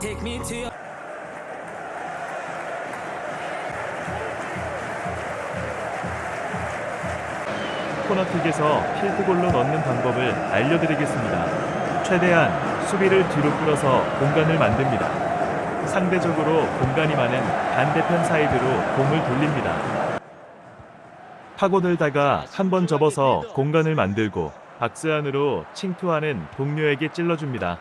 Take me to your 코너킥에서 필드골로 넣는 방법을 알려드리겠습니다. 최대한 수비를 뒤로 끌어서 공간을 만듭니다. 상대적으로 공간이 많은 반대편 사이드로 공을 돌립니다. 파고들다가 한 번 접어서 공간을 만들고 박스 안으로 침투하는 동료에게 찔러줍니다.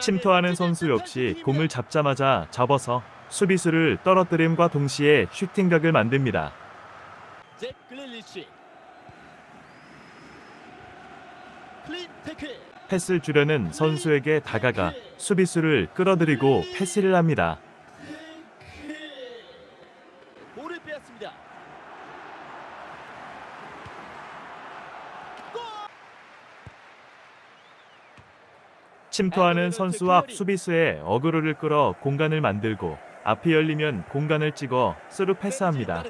침투하는 선수 역시. 공을 잡자마자 접어서 수비수를 떨어뜨림과 동시에 슈팅각을 만듭니다. 패스를 주려는 선수에게 다가가 수비수를 끌어들이고 패스를 합니다. 볼을 빼앗습니다. 골! 침투하는 선수 앞 수비수의 어그로를 끌어 공간을 만들고 앞이 열리면 공간을 찍어 스루 패스합니다.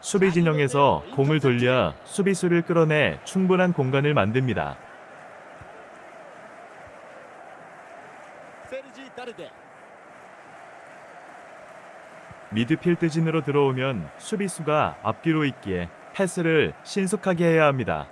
수비 진영에서 공을 돌려 수비수를 끌어내 충분한 공간을 만듭니다. 세르지 다르데 미드필드진으로 들어오면 수비수가 앞뒤로 있기에 패스를 신속하게 해야 합니다.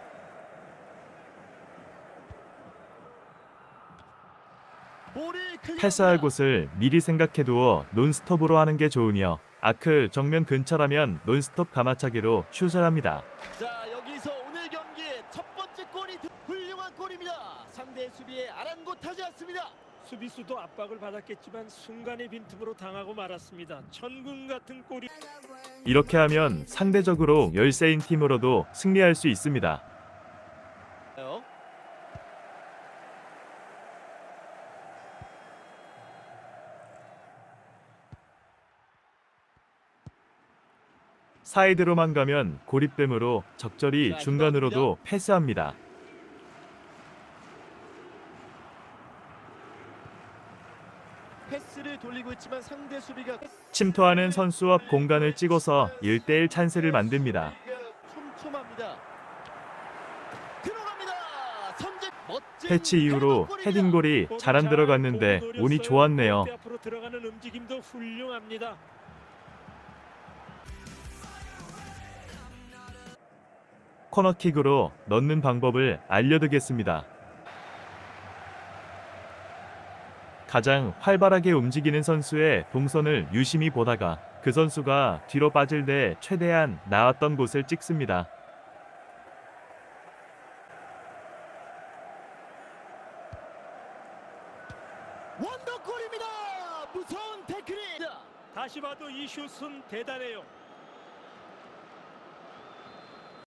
패스할 곳을 미리 생각해두어 논스톱으로 하는 게 좋으며 아크 정면 근처라면 논스톱 가마차기로 슛을 합니다. 자 여기서 오늘 경기의 첫 번째 골이 들- 훌륭한 골입니다. 상대 수비에 아랑곳하지 않습니다. 수비수도 압박을 받았겠지만 순간의 빈틈으로 당하고 말았습니다. 천군 같은 골이 이렇게 하면 상대적으로 열세인 팀으로도 승리할 수 있습니다. 사이드로만 가면 고립되므로 적절히 중간으로도 패스합니다. 패스를 돌리고 있지만 상대 수비가 침투하는 선수 앞 공간을 찍어서 1대1 찬스를 만듭니다. 촘촘합니다. 들어갑니다. 선제 멋진 패치 이후로. 헤딩골이 잘 안 들어갔는데 운이 좋았네요. 앞으로 들어가는 움직임도 훌륭합니다. 코너킥으로 넣는 방법을 알려드리겠습니다. 가장 활발하게 움직이는 선수의 동선을 유심히 보다가 그 선수가 뒤로 빠질 때 최대한 나왔던 곳을 찍습니다. 원더골입니다. 무서운 태클이 다시 봐도 이 슛은 대단해요.